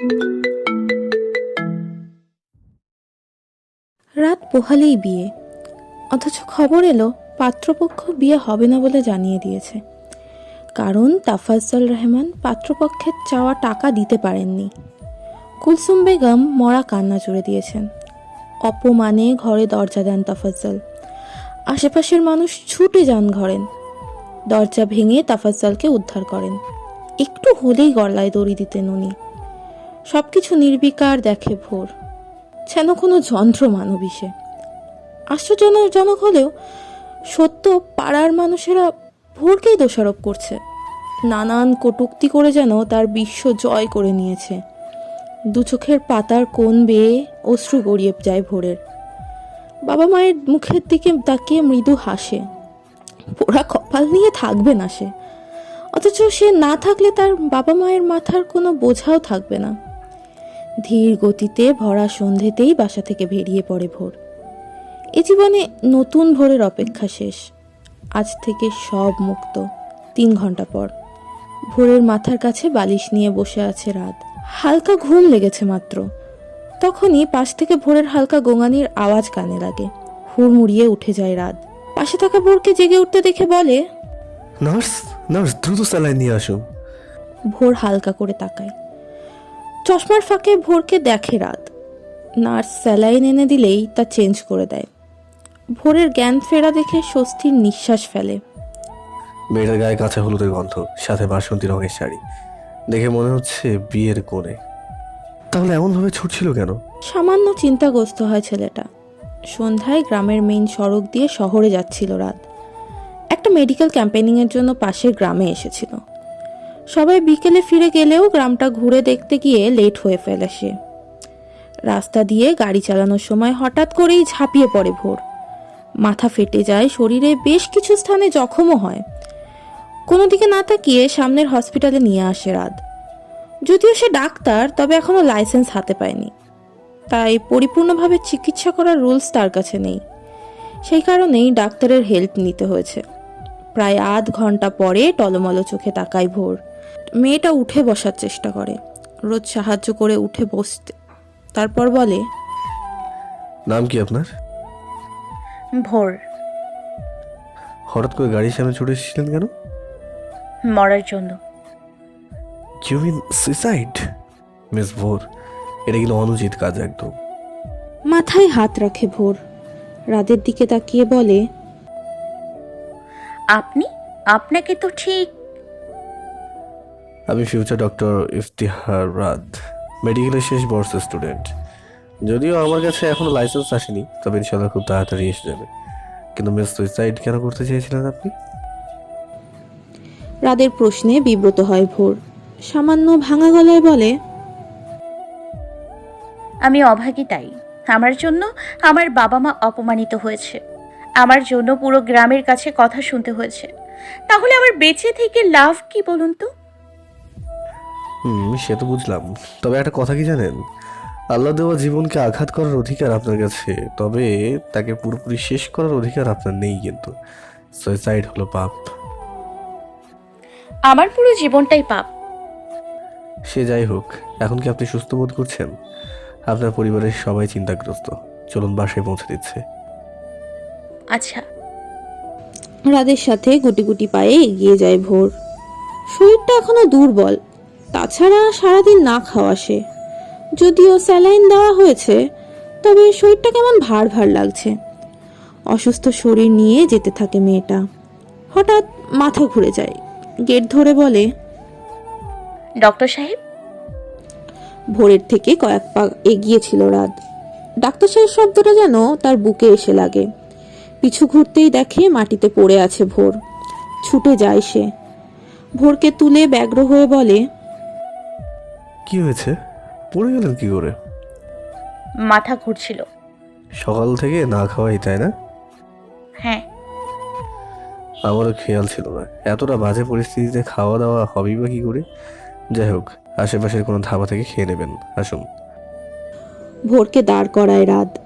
রাত পোহালেই বিয়ে। অথচ খবর এলো, পাত্রপক্ষ বিয়ে হবে না বলে জানিয়ে দিয়েছে। কারণ তাফাজ্জল রহমান পাত্রপক্ষের চাওয়া টাকা দিতে পারেননি। কুলসুম বেগম মরা কান্না জুড়ে দিয়েছেন। অপমানে ঘরে দরজা দেন তাফাজ্জল। আশেপাশের মানুষ ছুটে যান ঘরেন। দরজা ভেঙে তাফাজ্জলকে উদ্ধার করেন। একটু হলেই গলায় দড়ি দিতেন উনি। সবকিছু নির্বিকার দেখে ভোর। যেন কোনো যন্ত্র মানবিষে আশ্চর্যজনক হলেও সত্য পাড়ার মানুষেরা ভোরকেই দোষারোপ করছে। নানান কটুক্তি করে যেন তার বিশ্ব জয় করে নিয়েছে। দু চোখের পাতার কোণ বেয়ে অশ্রু গড়িয়ে যায় ভোরের। বাবা মায়ের মুখের দিকে তাকিয়ে মৃদু হাসে। পোড়া কপাল নিয়ে থাকবে না সে। অথচ সে না থাকলে তার বাবা মায়ের মাথার কোনো বোঝাও থাকবে না। ধীর গতিতে ভরা সন্ধেতেই বাসা থেকে বেরিয়ে পড়ে ভোর। এ জীবনে নতুন ভোরের অপেক্ষা শেষ। আজ থেকে সব মুক্ত তিন ঘণ্টা পর। ভোরের মাথার কাছে বালিশ নিয়ে বসে আছে রাত। হালকা ঘুম লেগেছে মাত্র। তখনই পাশ থেকে ভোরের হালকা গোঙানির আওয়াজ কানে লাগে। হুড়মুড়িয়ে উঠে যায় রাত। পাশে থাকা ভোরকে জেগে উঠতে দেখে বলে নার্স নার্স দ্রুত স্যালাইন নিয়ে আসুন ভোর হালকা করে তাকায়। চশমার ফাঁকে ভোরকে দেখে রাত। নার্স স্যালাইন এনে দিলেই তা চেঞ্জ করে দেয়। ভোরের জ্ঞান ফেরা দেখে স্বস্তির নিঃশ্বাস ফেলে। মেয়েটার গায়ে কাঁচা হলুদের গন্ধ সাথে বাসন্তী রঙের শাড়ি। দেখে মনে হচ্ছে বিয়ের কোণে। তাহলে এমনভাবে ছুটছিল কেন? সামান্য চিন্তাগ্রস্ত হয় ছেলেটা। সন্ধ্যায় গ্রামের মেইন সড়ক দিয়ে শহরে যাচ্ছিল রাত। একটা মেডিকেল ক্যাম্পেনিংয়ের জন্য পাশের গ্রামে এসেছিল। সবাই বিকেলে ফিরে গেলেও গ্রামটা ঘুরে দেখতে গিয়ে লেট হয়ে ফেলে সে। রাস্তা দিয়ে গাড়ি চালানোর সময় হঠাৎ করেই ঝাঁপিয়ে পড়ে ভোর। মাথা ফেটে যায় শরীরে বেশ কিছু স্থানে জখমও হয়। কোনো দিকে না তাকিয়ে সামনের হসপিটালে নিয়ে আসে রাত। যদিও সে ডাক্তার, তবে এখনও লাইসেন্স হাতে পায়নি। তাই পরিপূর্ণভাবে চিকিৎসা করার রুলস তার কাছে নেই। সেই কারণেই ডাক্তারের হেল্প নিতে হয়েছে। প্রায় আধ ঘণ্টা পরে টলমলো চোখে তাকায় ভোর। মেয়েটা উঠে বসার চেষ্টা করে। রোজ সাহায্য করে উঠে বসতে। তারপর বলে নাম কি আপনার? ভোর। হঠাৎ করে গাড়ির সামনে ছুটে এসেছিলেন কেন? মরার জন্য। ইউ মিন সুইসাইড মিস ভোর এটা কিন্তু অনুচিত কাজ একদম। মাথায় হাত রাখে ভোর। রাতের দিকে তাকিয়ে বলে আপনি? আপনাকে তো ঠিক আমি ফিউচার ডক্টর ইফতিহার রাত মেডিকেলের শেষ বর্ষের স্টুডেন্ট যদিও আমার কাছে এখনও লাইসেন্স আসেনি তবে ইনশাল্লাহ খুব তাড়াতাড়ি এসে যাবে। কিন্তু মিস সুইসাইড কেন করতে চেয়েছিলেন আপনি? রাদের প্রশ্নে বিব্রত হয় ভোর। সামান্য ভাঙা গলায় বলে আমি অভাগী তাই। আমার জন্য আমার বাবা মা অপমানিত হয়েছে। আমার জন্য পুরো গ্রামের কাছে কথা শুনতে হয়েছে। তাহলে আমার বেঁচে থেকে লাভ কি বলুন তো? হুম সে তো বুঝলাম। তবে একটা কথা কি জানেন? আল্লাহ দেওয়া জীবনকে আঘাত করার অধিকার আপনার কাছে তবে তাকে পুরোপুরি শেষ করার অধিকার আপনার নেই কিন্তু। সুইসাইড হলো পাপ। আমার পুরো জীবনটাই পাপ। সে যাই হোক এখন কি আপনি সুস্থ বোধ করছেন? আপনার পরিবারের সবাই চিন্তাগ্রস্ত। চলুন বাসায় পৌঁছে দিচ্ছে। আচ্ছা। রাদের সাথে গুটি গুটি পায়ে এগিয়ে যায় ভোর। শরীরটা এখনও দুর্বল। তাছাড়া সারাদিন না খাওয়া সে। যদিও স্যালাইন দেওয়া হয়েছে তবে শরীরটা কেমন ভার ভার লাগছে। অসুস্থ শরীর নিয়ে যেতে থাকে মেয়েটা। হঠাৎ মাথা ঘুরে যায়। গেট ধরে বলে ডক্টর সাহেব? ভোরের থেকে কয়েক পা এগিয়েছিল রাত। ডাক্তার সাহেব শব্দটা যেন তার বুকে এসে লাগে। পিছু ঘুরতেই দেখে মাটিতে পড়ে আছে ভোর। ছুটে যায় সে। ভোরকে তুলে ব্যগ্র হয়ে বলে কি হয়েছে? পড়ে গেলেন কি করে? মাথা ঘুরছিল। সকাল থেকে না খাওয়াই তাই না? হ্যাঁ। আমারও খেয়াল ছিল না। এতটা বাজে পরিস্থিতিতে খাওয়া দাওয়া হবেই বা কি করে? যাই হোক আশেপাশের কোনো ধাবা থেকে খেয়ে নেবেন। আসুন। ভোরকে দাঁড় করায় রাত।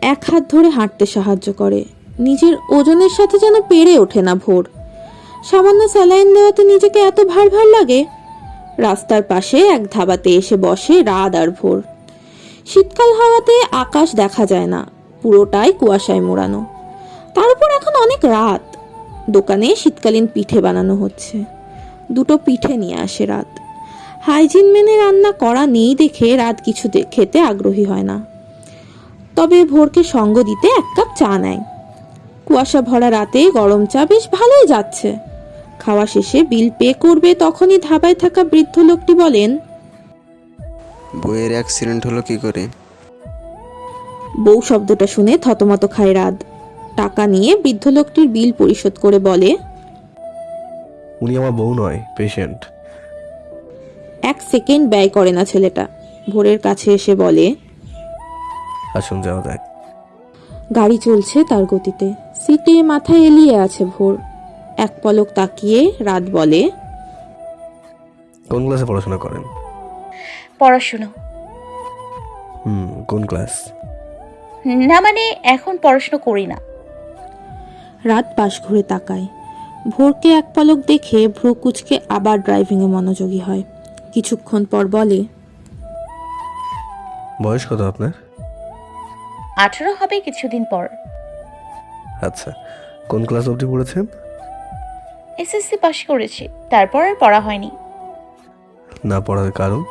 এক হাত ধরে হাঁটতে সাহায্য করে। নিজের ওজনের সাথে যেন পেরে ওঠে না ভোর। সামান্য স্যালাইন দেওয়াতে নিজেকে এত ভার ভার লাগে? রাস্তার পাশে এক ধাবাতে এসে বসে রাত আর ভোর। শীতকাল হাওয়াতে আকাশ দেখা যায় না, পুরোটাই কুয়াশায় মোড়ানো। তার উপর এখন অনেক রাত। দোকানে শীতকালীন পিঠে বানানো হচ্ছে। দুটো পিঠে নিয়ে আসে রাত। হাইজিন মেনে রান্না করা নেই দেখে রাত কিছু খেতে আগ্রহী হয় না। তবে ভোরকে সঙ্গ দিতে এক কাপ চা নেয়। কুয়াশা ভরা রাতে গরম চা বেশ ভালোই যাচ্ছে। খাওয়া শেষে বিল পে করবে তখনই ধাবায় থাকা বৃদ্ধ লোকটি বলেন বইয়ের অ্যাক্সিডেন্ট হলো কি করে? বউ শব্দটা শুনে থতমত খায় রাত। টাকা নিয়ে বৃদ্ধ লোকটির বিল পরিশোধ করে বলে উনি আমার বউ নয় পেশেন্ট এক সেকেন্ড ব্যয় করে না ছেলেটা। ভোরের কাছে এসে বলে আসুন যাওয়া যাক। গাড়ি চলছে তার গতিতে। সিটে মাথায় এলিয়ে আছে ভোর। এক পলক তাকিয়ে রাত বলে কোন ক্লাসে পড়াশোনা করেন? পড়াশুনো। হুম কোন ক্লাস? না মানে এখন পড়াশুনো করি না। রাত পাশ ঘুরে তাকায়। ভোরকে এক পলক দেখে ভ্রু কুচকে আবার ড্রাইভিংয়ে মনোযোগী হয়। কিছুক্ষণ পর বলে বয়স কত আপনার? আঠারো হবে কিছুদিন পর। আচ্ছা কোন ক্লাস অবধি পড়েছেন? এসএসসি পাশ করেছি তারপর আর পড়া হয়নি। না পড়ার কারণ?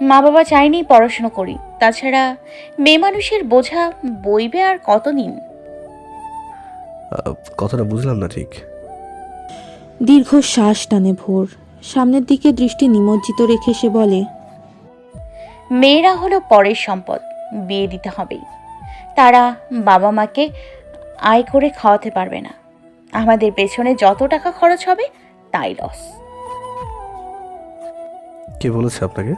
মা বাবা চাইনি পড়াশুনো করি। তাছাড়া মেয়ে মানুষের বোঝা বইবে আর কতদিন? আহ, কথাটা বুঝলাম না ঠিক। দীর্ঘ শ্বাস টানে ভোর। সামনের দিকে দৃষ্টি নিমজ্জিত রেখে সে বলে মেয়েরা হলো পরের সম্পদ বিয়ে দিতে হবেই। তারা বাবা মাকে আয় করে খাওয়াতে পারবে না। আমাদের পেছনে যত টাকা খরচ হবে তাই লস কে বলেছে আপনাকে?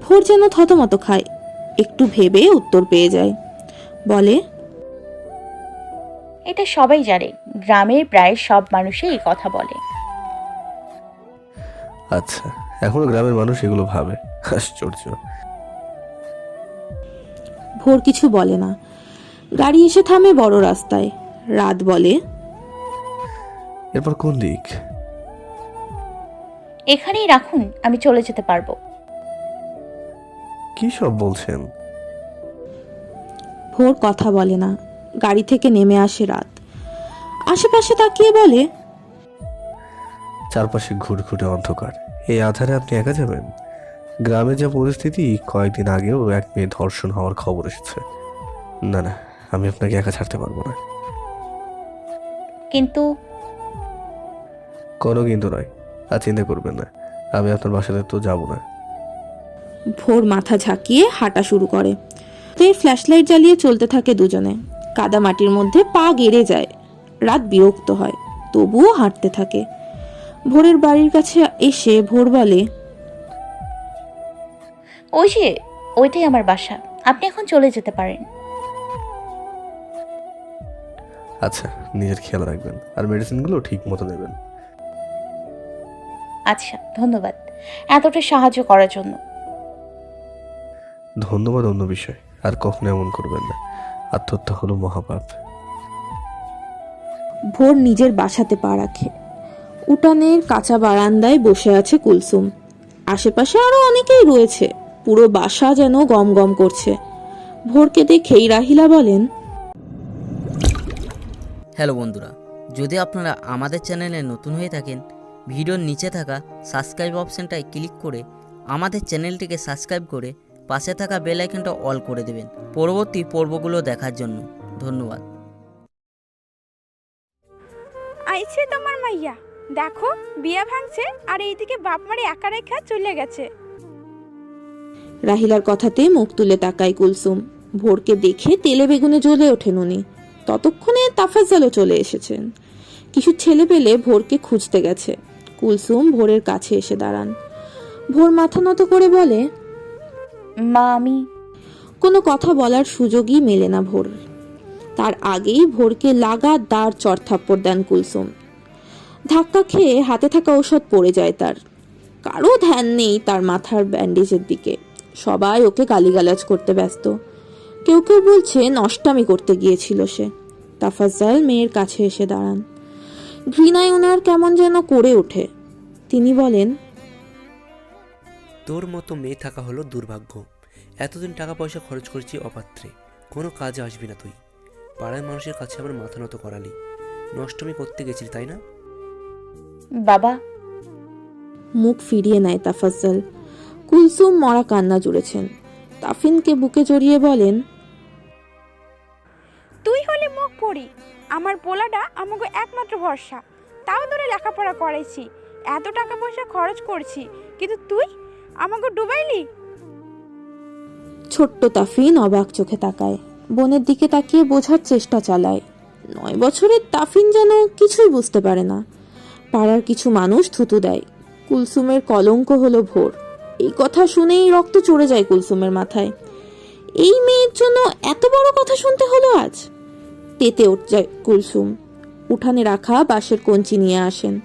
ভোর যেন থতমত খায় একটু ভেবে উত্তর পেয়ে যায়। বলে এটা সবাই জানে গ্রামের প্রায় সব মানুষই এই কথা বলে। আচ্ছা এখনও গ্রামের মানুষ এগুলো ভাবে। আশ্চর্য। ভোর কিছু বলে না। গাড়ি এসে থামে বড় রাস্তায়। রাত বলে। এরপর কোন দিক? এখানেই রাখুন আমি চলে যেতে পারব। কি সব বলছেন? ভোর কথা বলে না গাড়ি থেকে নেমে আসে রাত। আশেপাশে তাকিয়ে বলে চারপাশে ঘুরঘুরে অন্ধকার। এই আধারে আপনি একা যাবেন? গ্রামে যা পরিস্থিতি কয়েকদিন আগেও এক মেয়ে ধর্ষণ হওয়ার খবর এসেছে। না না আমি আপনাকে একা ছাড়তে পারব না। কিন্তু কোনো কিন্তু নয় আর চিন্তা করবেন না। আমি আপনার বাসাতে তো যাব না। ভোর মাথা ঝাঁকিয়ে হাঁটা শুরু করে। তে ফ্ল্যাশলাইট জ্বালিয়ে চলতে থাকে দুজনে। কাদা মাটির মধ্যে পা গেড়ে যায়। রাত বিরক্ত হয় তবুও হাঁটতে থাকে। ভোরের বাড়ির কাছে এসে ভোর বলে ওই যে ওইটাই আমার বাসা। আপনি এখন চলে যেতে পারেন। আচ্ছা নিজের খেয়াল রাখবেন। আর মেডিসিনগুলো ঠিক মতো নেবেন আচ্ছা ধন্যবাদ। এতটা সাহায্য করার জন্য। ধন্যবাদ অন্য বিষয়। আর কখনো এমন করবেন না। আত্মহত্যা হলো মহাপাপ। ভোর নিজের বাসাতে পা রাখে। উঠানের কাঁচা বারান্দায় বসে আছে কুলসুম। আশেপাশে আরও অনেকেই রয়েছে। পুরো বাসা যেন গম গম করছে। ভোরকে দেখেই রাহিলা বলেন হ্যালো বন্ধুরা যদি আপনারা আমাদের চ্যানেলে নতুন হয়ে থাকেন ভিডিওর নিচে থাকা সাবস্ক্রাইব অপশানটায় ক্লিক করে আমাদের চ্যানেলটিকে সাবস্ক্রাইব করে পাশে থাকা বেল আইকনটা অল করে দেবেন পরবর্তী পর্বগুলো দেখার জন্য। ধন্যবাদ। আইছে তোমার মাইয়া। দেখো বিয়া ভাঙছে আর এইদিকে বাপ মারে একা রেখা চলে গেছে। রাহিলার কথাতে মুখ তুলে তাকায় কুলসুম। ভোরকে দেখে তেলে বেগুনে জ্বলে ওঠেন উনি। ততক্ষণে তাফাজ্জালও চলে এসেছেন। কিছু ছেলে পেলে ভোরকে খুঁজতে গেছে। কুলসুম ভোরের কাছে এসে দাঁড়ান। ভোর মাথা নত করে বলে মা আমি কোনো কথা বলার সুযোগই মেলে না ভোর। তার আগেই ভোরকে লাগাতার চড়থাপ্পড় দেন কুলসুম। ধাক্কা খেয়ে হাতে থাকা ঔষধ পড়ে যায় তার। কারও ধ্যান নেই তার মাথার ব্যান্ডেজের দিকে। সবাই ওকে গালিগালাজ করতে ব্যস্ত। কেউ কেউ বলছে নষ্টামি করতে গিয়েছিল সে। তাফাজ্জাল মেয়ের কাছে এসে দাঁড়ান। ঘৃণায় ওনার কেমন যেন করে ওঠে। তিনি বলেন তোর মতো মেয়ে থাকা হলো দুর্ভাগ্য। এতদিন টাকা পয়সা খরচ করেছি অপাত্রে। কোনো কাজে আসবি না তুই। পাড়ায় মানুষের কাছে আমার মাথা নত করালি। নষ্টমী করতে গেছিলি তাই না? বাবা। মুখ ফিরিয়ে নেয় তাফাজ্জল। কুলসুম মরা কান্না জুড়েছেন। তাফিনকে বুকে জড়িয়ে বলেন তুই হলে মুখ পড়ি। আমার পোলাটা আমাকে একমাত্র ভরসা। তাও ধরে লেখাপড়া করাইছি। এত টাকা পয়সা খরচ করছি। কিন্তু তুই আমাকে ডুবাইলি? ছোট্ট তাফিন অবাক চোখে তাকায় বোনের দিকে তাকিয়ে বোঝার চেষ্টা চালায়। নয় বছরের তাফিন যেন কিছুই বুঝতে পারে না। পাড়ার কিছু মানুষ থুতু দেয়। কুলসুমের কলঙ্ক হলো ভোর। এই কথা শুনেই রক্ত চড়ে যায় কুলসুমের মাথায়। এই মেয়ের জন্য এত বড় কথা শুনতে হলো আজ? তেতে যায় কুলসুম। উঠানে রাখা বাঁশের কঞ্চি নিয়ে আসেন।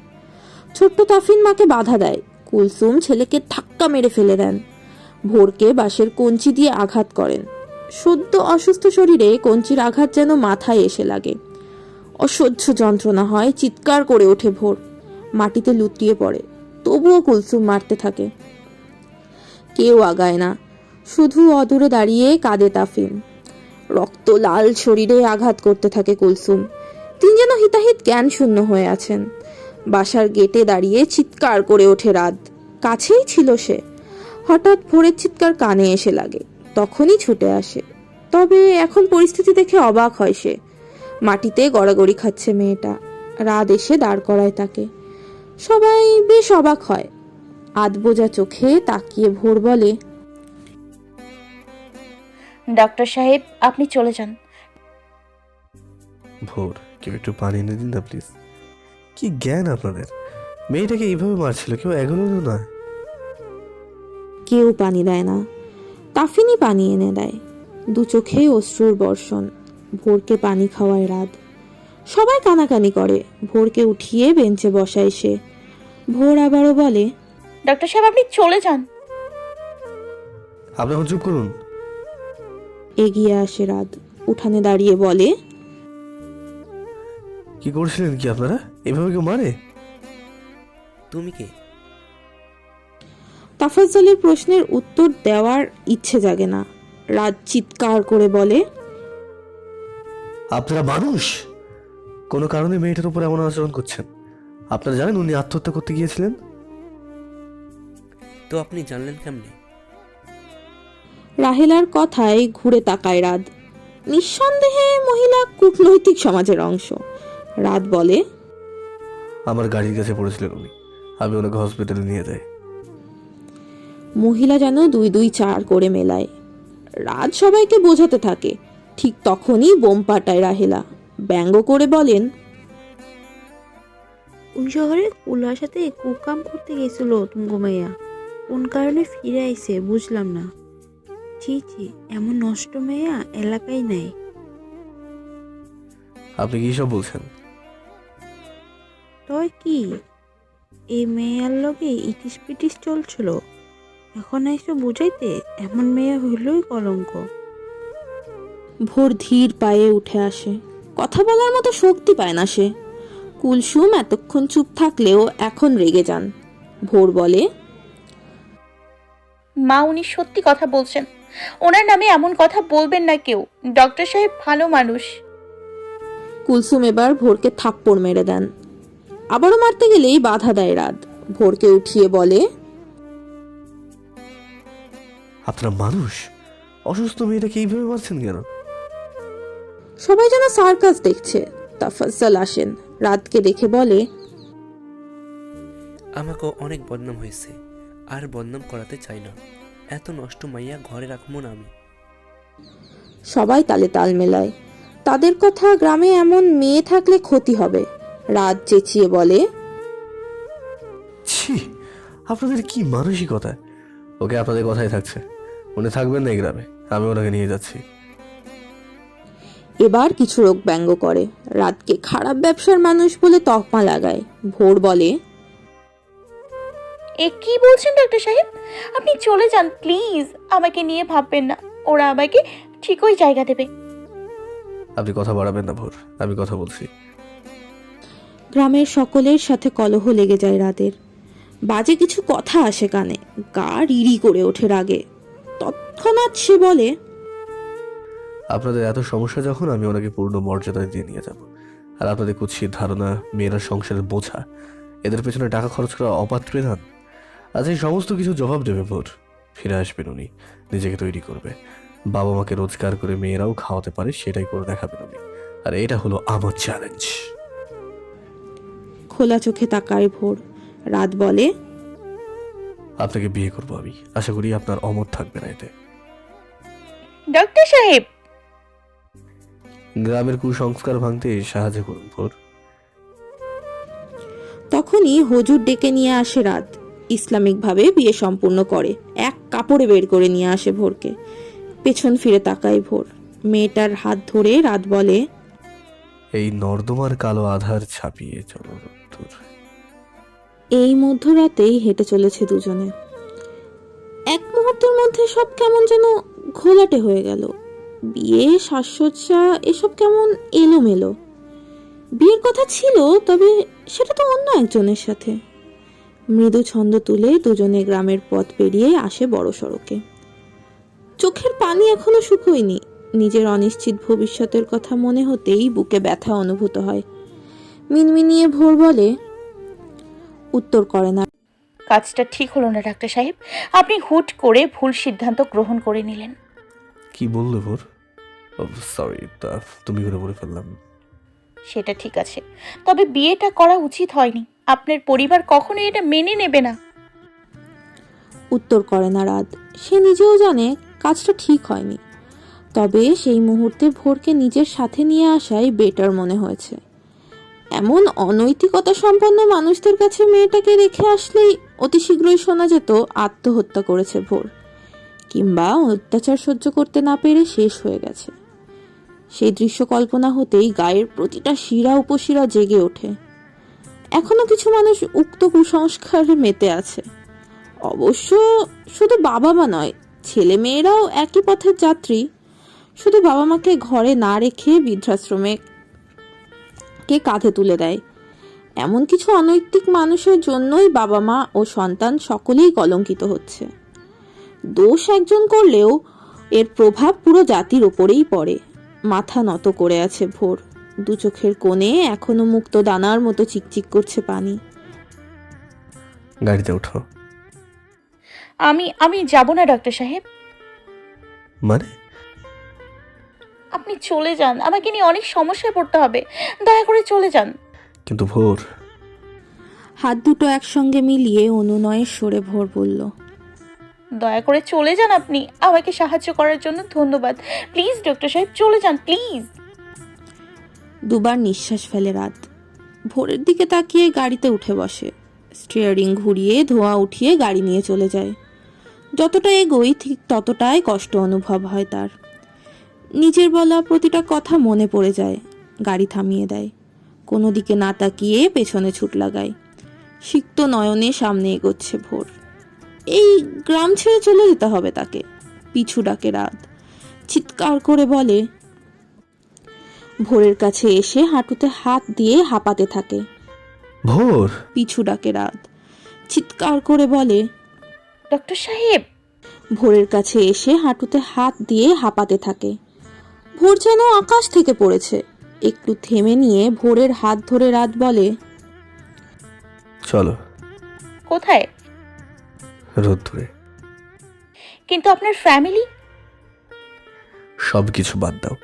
ছোট্ট তাফিন মাকে বাধা দেয়। কুলসুম ছেলেকে ধাক্কা মেরে ফেলে দেন। ভোরকে বাঁশের কঞ্চি দিয়ে আঘাত করেন। সদ্য অসুস্থ শরীরে কঞ্চির আঘাত যেন মাথায় এসে লাগে। অসহ্য যন্ত্রণা হয়, চিৎকার করে ওঠে ভোর। মাটিতে লুটিয়ে পড়ে। তবুও কুলসুম মারতে থাকে। কেউ আগায় না। শুধু অদূরে দাঁড়িয়ে কাঁদে তাফিন রক্ত লাল শরীরে আঘাত করতে থাকে কুলসুম। তিনি যেন হিতাহিত জ্ঞান শূন্য হয়ে আছেন। বাসার গেটে দাঁড়িয়ে চিৎকার করে ওঠে রাত। কাছেই ছিল সে। হঠাৎ ভোরের চিৎকার কানে এসে লাগে। তখনই ছুটে আসে। তবে এখন পরিস্থিতি দেখে অবাক হয় সে। মাটিতে গড়াগড়ি খাচ্ছে মেয়েটা। রাত এসে দাঁড় করায় তাকে। সবাই বেশ অবাক হয়। আধবোজা চোখে তাকিয়ে ভোর বলে ডক্টর সাহেব আপনি চলে যান। ভোর কেউ একটু পানি এনে দিন না প্লিজ কি জ্ঞান আপনাদের? মেয়েটাকে এইভাবে মারছিল কেউ এগোলো না কেউ পানি দেয় না। তাফিনই পানি এনে দেয়। দু চোখে অশ্রুর বর্ষণ ভোরকে পানি খাওয়ায় রাত। সবাই কানাকানি করে ভোরকে উঠিয়ে বেঞ্চে বসায় সে। ভোর আবারও বলে ডক্টর সাহেব আপনি চলে যান। আপনি এখন চুপ করুন। এগিয়ে আসে রাত। উঠানে দাঁড়িয়ে বলে কি করছিলেন কি আপনারা? এভাবে কেউ মারে? তুমি কে? তাফাজ্জলের প্রশ্নের উত্তর দেওয়ার ইচ্ছে জাগে না। রাত চিৎকার করে বলে আপনারা মানুষ? কোনো কারণে মেয়েটার উপর এমন আচরণ করছেন। আপনারা জানেন উনি আত্মহত্যা করতে গিয়েছিলেন? তো আপনি জানলেন কেমনে? রাহেলার কথায় ঘুরে তাকায় রাত নিঃসন্দেহে মহিলা কূটনৈতিক সমাজের অংশ। রাত বলে আমার গাড়ির কাছে পড়েছিলেন উনি। আমি ওনাকে হসপিটালে নিয়ে যাই। মহিলা যেন দুই দুই চার করে মেলায়। রাত সবাইকে বোঝাতে থাকে। ঠিক তখনই বোম পাটায় রাহেলা ব্যঙ্গ করে বলেন কোন শহরে কুলার সাথে কুকাম করতে গেছিল তুমি মাইয়া কোন কারণে ফিরে আইছে বুঝলাম না। ছি ছি এমন নষ্ট মেয়া এলাকায় নাই। আপনি কি সব বলছেন? তয় কি? এই মেয়ার লগে ইটিস পিটিস চলছিল। এখন আইসো বুঝাইতে এমন মেয়ে হইলই কলঙ্ক। ভোর ধীর পায়ে উঠে আসে। কথা বলার মতো শক্তি পায় না সে। কুলসুম এতক্ষণ চুপ থাকলেও এখন রেগে যান। ভোর বলে মা উনি সত্যি কথা বলছেন। ওনার নামে এমন কথা বলবেন না কেউ। ডক্টর সাহেব ভালো মানুষ। কুলসুম এবার ভোরকে থাপ্পড় মেরে দেন। আবারও মারতে গেলেই বাধা দেয় রাত। ভোরকে উঠিয়ে বলে আপনারা মানুষ? অসুস্থ মেয়েটাকে এইভাবে মারছেন কেন? সবাই যেন সার্কাস দেখছে। তাফাজ্জল আসেন। রাতকে দেখে বলে আমাকেও অনেক বদনাম হয়েছে। আর বদনাম করাতে চাই না। এত নষ্ট মাইয়া ঘরে রাখব না আমি। সবাই তালে তাল মেলায়। তাদের কথা গ্রামে এমন মেয়ে থাকলে ক্ষতি হবে। রাত চেঁচিয়ে বলে ছি আপনাদের কি মানসিকতা? ওকে আপনাদের কথাই থাকছে। উনি থাকবেন না এই গ্রামে। আমি ওনাকে নিয়ে যাচ্ছি। এবার কিছু লোক ব্যঙ্গ করে। রাতকে খারাপ ব্যবসার মানুষ বলে তকমা লাগায়। ভোর বলে এ কি বলছেন ডাক্তার সাহেব? আপনি চলে যান প্লিজ। আমাকে নিয়ে ভাববেন না। ওরা আমাকে ঠিক ওই জায়গা দেবে। আপনি কথা বাড়াবেন না ভোর। আমি কথা বলছি। গ্রামের সকলের সাথে কলহ লেগে যায় রাতের। বাজে কিছু কথা আসে কানে। গা রিরি করে ওঠে রাগে। তৎক্ষণাৎ সে বলে আপনাদের এত সমস্যা যখন আমি ওনাকে পূর্ণ মর্যাদায় দিয়ে নিয়ে যাব। আর আপনাদের কুৎসিত ধারণা মেয়েরা সংসারের বোঝা এদের পেছনে টাকা খরচ করা অপাত্রে ধান। আজ এই সমস্ত কিছু জবাব দেবে ভোর ফিরে আসবেন উনি নিজেকে তৈরি করবে। বাবা মাকে রোজগার করে মেয়েরাও খাওয়াতে পারে সেটাই করে দেখাবেন উনি। আর এটা হলো আমার চ্যালেঞ্জ খোলা চোখে তাকায় ভোর। রাত বলে আপনাকে বিয়ে করব আমি। আশা করি আপনার অমর থাকবে না এতে। ডক্টর সাহেব! গ্রামের কুসংস্কার ভাঙতে সাহায্য করুন ভোর তখনই হুজুর ডেকে নিয়ে আসে রাত। ইসলামিকভাবে বিয়ে সম্পূর্ণ করে। এক কাপড়ে বের করে নিয়ে আসে ভোরকে। পেছন ফিরে তাকায় ভোর। মেয়েটার হাত ধরে রাত বলে এই নর্দমার কালো আধার ছাপিয়ে চলো এই মধ্যরাতেই হেঁটে চলেছে দুজনে। এক মুহূর্তের মধ্যে সব কেমন যেন ঘোলাটে হয়ে গেল। বিয়ে সাজসজ্জা এসব কেমন এলোমেলো। বিয়ের কথা ছিল তবে সেটা তো অন্য একজনের সাথে। মৃদু ছন্দ তুলে দুজনে গ্রামের পথ পেরিয়ে আসে বড় সড়কে। চোখের পানি এখনও শুকোয়নি। নিজের অনিশ্চিত ভবিষ্যতের কথা মনে হতেই বুকে ব্যথা অনুভূত হয়। মিনমিনিয়ে ভোর বলে উত্তর করে না। কাজটা ঠিক হলো না ডাক্তার সাহেব। আপনি হুট করে ভুল সিদ্ধান্ত গ্রহণ করে নিলেন। কি বললে ভোর? সরি তা তুমি করে বলে ফেললাম। সেটা ঠিক আছে। তবে বিয়েটা করা উচিত হয়নি। আপনার পরিবার কখনোই এটা মেনে নেবে না। উত্তর করে না রাত সে নিজেও জানে কাজটা ঠিক হয়নি। তবে সেই মুহূর্তে ভোরকে নিজের সাথে নিয়ে আসাই বেটার মনে হয়েছে। এমন অনৈতিকতা সম্পন্ন মানুষদের কাছে মেয়েটাকে রেখে আসলেই অতি শীঘ্রই শোনা যেত আত্মহত্যা করেছে ভোর। কিংবা অত্যাচার সহ্য করতে না পেরে শেষ হয়ে গেছে। সেই দৃশ্য কল্পনা হতেই গায়ের প্রতিটা শিরা উপশিরা জেগে ওঠে। এখনও কিছু মানুষ উক্ত কুসংস্কারে মেতে আছে। অবশ্য শুধু বাবা মা নয় ছেলে মেয়েরাও একই পথের যাত্রী। শুধু বাবা মাকে ঘরে না রেখে বৃদ্ধাশ্রমে কে কাঁধে তুলে দেয়। এমন কিছু অনৈতিক মানুষের জন্যই বাবা মা ও সন্তান সকলেই কলঙ্কিত হচ্ছে। দোষ একজন করলেও এর প্রভাব পুরো জাতির ওপরেই পড়ে, মাথা নত করে আছে ভোর। দু চোখের কোণে এখনও মুক্ত দানার মতো চিকচিক করছে পানি। গাড়িতে ওঠো। আমি আমি যাব না ডক্টর সাহেব। মানে? আপনি চলে যান। আমাকে নিয়ে অনেক সমস্যায় পড়তে হবে। দয়া করে চলে যান। কিন্তু ভোর। হাত দুটো একসঙ্গে মিলিয়ে অনুনয়ের সরে ভোর বলল দয়া করে চলে যান আপনি। আমাকে সাহায্য করার জন্য ধন্যবাদ। প্লিজ ডক্টর সাহেব চলে যান প্লিজ। দুবার নিঃশ্বাস ফেলে রাত। ভোরের দিকে তাকিয়ে গাড়িতে উঠে বসে। স্টিয়ারিং ঘুরিয়ে ধোঁয়া উঠিয়ে গাড়ি নিয়ে চলে যায়। যতটা এগোই, ঠিক ততটাই কষ্ট অনুভব হয় তার। নিজের বলা প্রতিটা কথা মনে পড়ে যায়। গাড়ি থামিয়ে দেয়। কোনো দিকে না তাকিয়ে পেছনে ছুট লাগায়। সিক্ত নয়নে সামনে এগোচ্ছে ভোর। এই গ্রাম ছেড়ে চলে যেতে হবে তাকে। পিছু ডাকে রাত। চিৎকার করে বলে ভোরের কাছে এসে হাঁটুতে হাত দিয়ে হাঁপাতে থাকে। ভোর? পিছু ডাকে রাত। চিৎকার করে বলে ডক্টর সাহেব! ভোরের কাছে এসে হাঁটুতে হাত দিয়ে হাঁপাতে থাকে। ভোর যেন আকাশ থেকে পড়েছে। একটু থেমে নিয়ে ভোরের হাত ধরে রাত বলে চলো। কোথায়? রোদ্দুরে। কিন্তু আপনার ফ্যামিলি? সব কিছু বাদ দাও।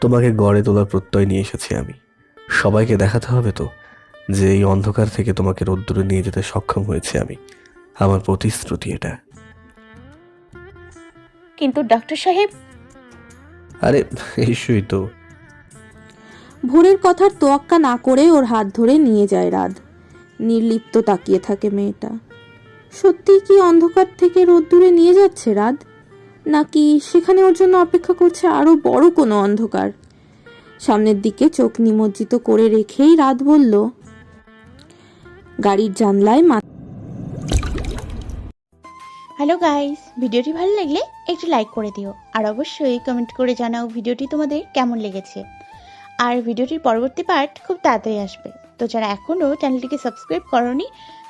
তোমাকে গড়ে তোলার প্রত্যয় নিয়ে এসেছি আমি। সবাইকে দেখাতে হবে তো যে এই অন্ধকার থেকে তোমাকে রোদ্দুরে নিয়ে যেতে সক্ষম হয়েছে আমি। আমার প্রতিশ্রুতি এটা। কিন্তু ডক্টর সাহেব? আরে এসই তো। ভোরের কথার তোয়াক্কা না করে ওর হাত ধরে নিয়ে যায় রাত। নির্লিপ্ত তাকিয়ে থাকে মেয়েটা। সত্যি কি অন্ধকার থেকে রোদ্দুরে নিয়ে যাচ্ছে রাত? নাকি সেখানে ওর জন্য অপেক্ষা করছে আরও বড় কোনো অন্ধকার? সামনের দিকে চোখ নিমজ্জিত করে রেখেই রাত বলল, গাড়ির জানলায় মা হ্যালো গাইস ভিডিওটি ভালো লাগলে একটু লাইক করে দিও, আর অবশ্যই কমেন্ট করে জানাও ভিডিওটি তোমাদের কেমন লেগেছে। আর ভিডিওটির পরবর্তী পার্ট খুব তাড়াতাড়ি আসবে, তো যারা এখনও চ্যানেলটিকে সাবস্ক্রাইব করনি